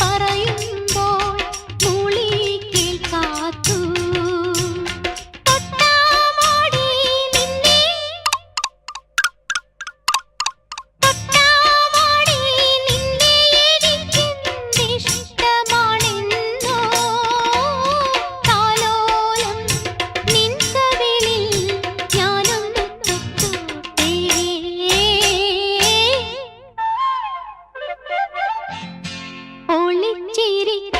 పరయున్న dee dee